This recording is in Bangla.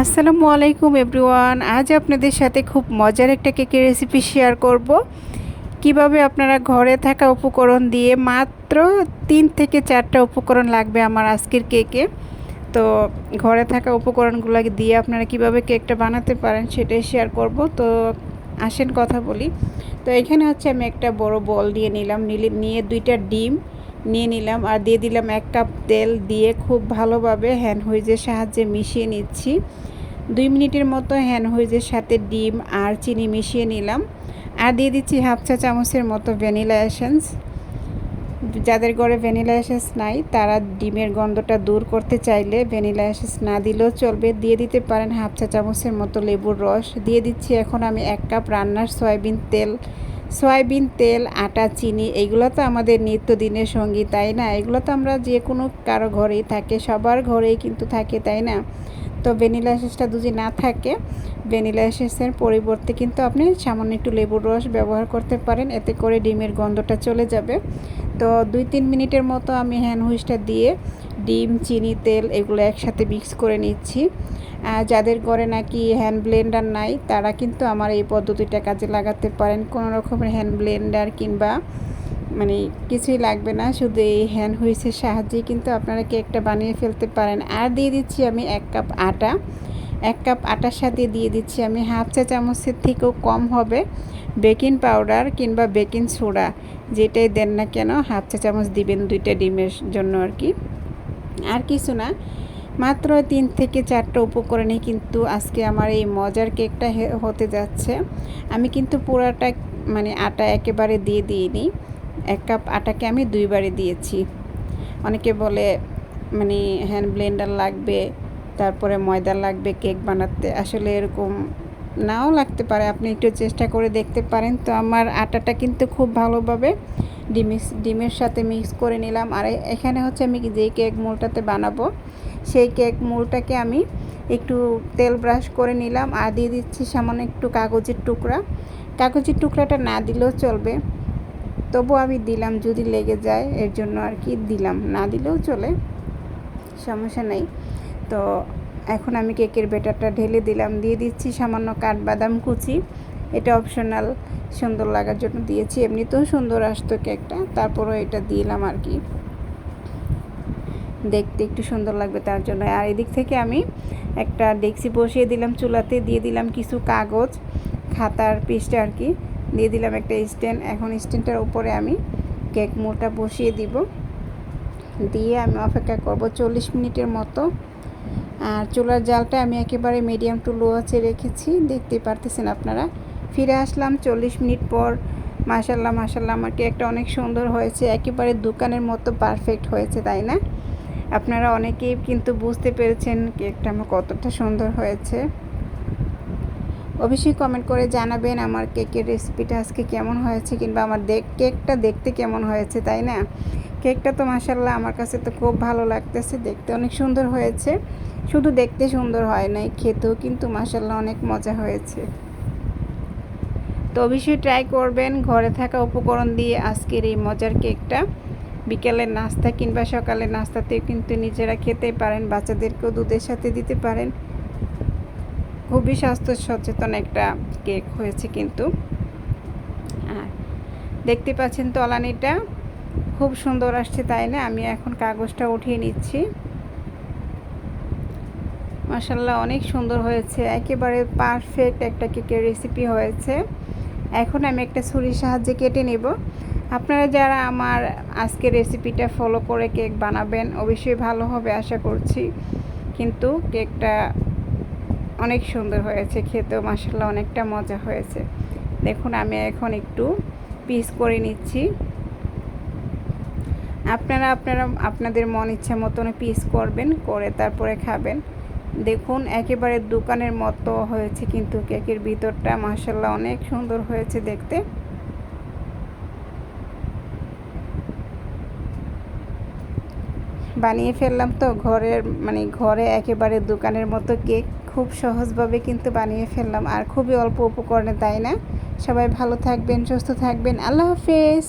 আসসালামু আলাইকুম এভরিওয়ান। আজ আপনাদের সাথে খুব মজার একটা কেকের রেসিপি শেয়ার করব। কীভাবে আপনারা ঘরে থাকা উপকরণ দিয়ে মাত্র তিন থেকে চারটা উপকরণ লাগবে আমার আজকের কেকে? তো ঘরে থাকা উপকরণগুলো দিয়ে আপনারা কীভাবে কেকটা বানাতে পারেন সেটাই শেয়ার করব। তো আসেন কথা বলি। তো এখানে হচ্ছে আমি একটা বড় বল দিয়ে নিলাম। নিলে নিয়ে দুইটা ডিম নিয়ে নিলাম আর দিয়ে দিলাম এক কাপ তেল দিয়ে খুব ভালোভাবে হ্যান্ড হুইজের সাহায্যে মিশিয়ে নিচ্ছি। দুই মিনিটের মতো হ্যান্ড হুইজের সাথে ডিম আর চিনি মিশিয়ে নিলাম। আর দিয়ে দিচ্ছি হাফ চা চামচের মতো ভ্যানিলা এসেন্স। যাদের ঘরে ভ্যানিলা এসেন্স নাই, তারা ডিমের গন্ধটা দূর করতে চাইলে ভ্যানিলা এসেন্স না দিলেও চলবে। দিয়ে দিতে পারেন হাফ চা চামচের মতো লেবুর রস। দিয়ে দিচ্ছি এখন আমি এক কাপ রান্নার সয়াবিন তেল। সয়াবিন, তেল, আটা, চিনি, এগুলো তো আমাদের নিত্যদিনের সঙ্গী, তাই না? এগুলো তো আমরা যে কোনো কারও ঘরেই থাকে, সবার ঘরেই কিন্তু থাকে, তাই না? তো ভ্যানিলা এসেসটা যদি না থাকে, ভ্যানিলা এসেসের পরিবর্তে কিন্তু আপনি সামান্য একটু লেবুর রস ব্যবহার করতে পারেন, এতে করে ডিমের গন্ধটা চলে যাবে। তো দুই তিন মিনিটের মতো আমি হ্যান্ড হুইসটা দিয়ে ডিম, চিনি, তেল এগুলো একসাথে মিক্স করে নিচ্ছি। যাদের ঘরে নাকি হ্যান্ড ব্লেন্ডার নাই, তারা কিন্তু আমার এই পদ্ধতিটা কাজে লাগাতে পারেন। কোনো রকমের হ্যান্ড ব্লেন্ডার কিংবা মানে কিছুই লাগবে না, শুধু এই হ্যান্ড হুইসের সাহায্যেই কিন্তু আপনারা কেকটা বানিয়ে ফেলতে পারেন। আর দিয়ে দিচ্ছি আমি এক কাপ আটা। এক কাপ আটার সাথে দিয়ে দিচ্ছি আমি হাফ চা চামচের থেকেও কম হবে বেকিং পাউডার কিংবা বেকিং সোডা, যেটাই দেন না কেন হাফ চা চামচ দিবেন দুইটা ডিমের জন্য আর কি। আর কিছু না, মাত্র তিন থেকে চারটা উপকরণে কিন্তু আজকে আমার এই মজার কেকটা হতে যাচ্ছে। আমি কিন্তু পুরাটা মানে আটা একেবারে দিয়ে দিইনি। এক কাপ আটাকে আমি দুইবারে দিয়েছি। অনেকে বলে মানে হ্যান্ড ব্লেন্ডার লাগবে, তারপরে ময়দা লাগবে কেক বানাতে। আসলে এরকম নাও লাগতে পারে। আপনি একটু চেষ্টা করে দেখতে পারেন। তো আমার আটাটা কিন্তু খুব ভালোভাবে ডিমিক্স ডিমের সাথে মিক্স করে নিলাম। আর এখানে হচ্ছে আমি যেই কেক মোলটাতে বানাবো, সেই কেক মোলটাকে আমি একটু তেল ব্রাশ করে নিলাম। আর দিয়ে দিচ্ছি সামান্য একটু কাগজের টুকরা। কাগজের টুকরাটা না দিলেও চলবে। তবু আমি দিলাম, যদি লেগে যায় এর জন্য আর কি দিলাম। না দিলেও চলে, সমস্যা নেই। তো এখন আমি কেকের বেটারটা ঢেলে দিলাম, দিয়ে দিচ্ছি সামান্য কাঠবাদাম কুচি। এটা অপশনাল সুন্দর লাগার জন্য দিয়েছি। এমনিতেও সুন্দর আসতো কেকটা, তারপরও এটা দিলাম আর কি। দেখতে একটু সুন্দর লাগবে তার জন্য। আর এদিক থেকে আমি একটা ডেক্সি বসিয়ে দিলাম চুলাতে, দিয়ে দিলাম কিছু কাগজ, খাতার পিসটা আর কি। দিয়ে দিলাম একটা স্ট্যান্ড। এখন স্ট্যান্ডটার উপরে আমি কেক মোটা বসিয়ে দিব। দিয়ে আমি অপেক্ষা করব চল্লিশ মিনিটের মতো। আর চুলার জালটা আমি একেবারে মিডিয়াম টু লো আছে রেখেছি। দেখতে পারতেছেন আপনারা। ফিরে আসলাম চল্লিশ মিনিট পর। মাসাল্লাহ মাসাল্লাহ আমার কেকটা অনেক সুন্দর হয়েছে। একেবারে দোকানের মতো পারফেক্ট হয়েছে, তাই না? আপনারা অনেকেই কিন্তু বুঝতে পেরেছেন কেকটা আমার কতটা সুন্দর হয়েছে। অবশ্যই কমেন্ট করে জানাবেন আমার কেকের রেসিপিটা আজকে কেমন হয়েছে কিংবা আমার কেকটা দেখতে কেমন হয়েছে, তাই না? কেকটা তো মাসাল্লাহ আমার কাছে তো খুব ভালো লাগতেছে, দেখতে অনেক সুন্দর হয়েছে। শুধু দেখতে সুন্দর হয় নাই, খেতেও কিন্তু মাসাল্লাহ অনেক মজা হয়েছে। তো অবশ্যই ট্রাই করবেন, ঘরে থাকা উপকরণ দিয়ে আজকের এই মজার কেকটা বিকেলের নাস্তা কিংবা সকালের নাস্তাতেও কিন্তু নিজেরা খেতে পারেন, বাচ্চাদেরকেও দুধের সাথে দিতে পারেন। খুবই স্বাস্থ্য সচেতন একটা কেক হয়েছে কিন্তু। দেখতে পাচ্ছেন তলানিটা, খুব সুন্দর আসছে তাই না? আমি এখন কাগজটা উঠিয়ে নিচ্ছি। মাসাল্লাহ অনেক সুন্দর হয়েছে। একেবারে পারফেক্ট একটা কেকের রেসিপি হয়েছে। এখন আমি একটা ছুরির সাহায্যে কেটে নেব। আপনারা যারা আমার আজকের রেসিপিটা ফলো করে কেক বানাবেন, অবশ্যই ভালো হবে, আশা করছি। কিন্তু কেকটা অনেক সুন্দর হয়েছে, খেতেও মাসাল্লাহ অনেকটা মজা হয়েছে। দেখুন, আমি এখন একটু পিস করে নিচ্ছি। আপনারা আপনারা, আপনাদের মন ইচ্ছা মতন পিস করবেন, করে তারপরে খাবেন। দেখুন, একেবারে দোকানের মতো হয়েছে কিন্তু কেকের ভিতরটা মাসাল্লাহ অনেক সুন্দর হয়েছে দেখতে। বানিয়ে ফেললাম তো। ঘরের মানে ঘরে একেবারে দোকানের মতো কেক খুব সহজভাবে কিন্তু বানিয়ে ফেললাম। আর খুবই অল্প উপকরণে, তাই না? সবাই ভালো থাকবেন, সুস্থ থাকবেন। আল্লাহ হাফেজ।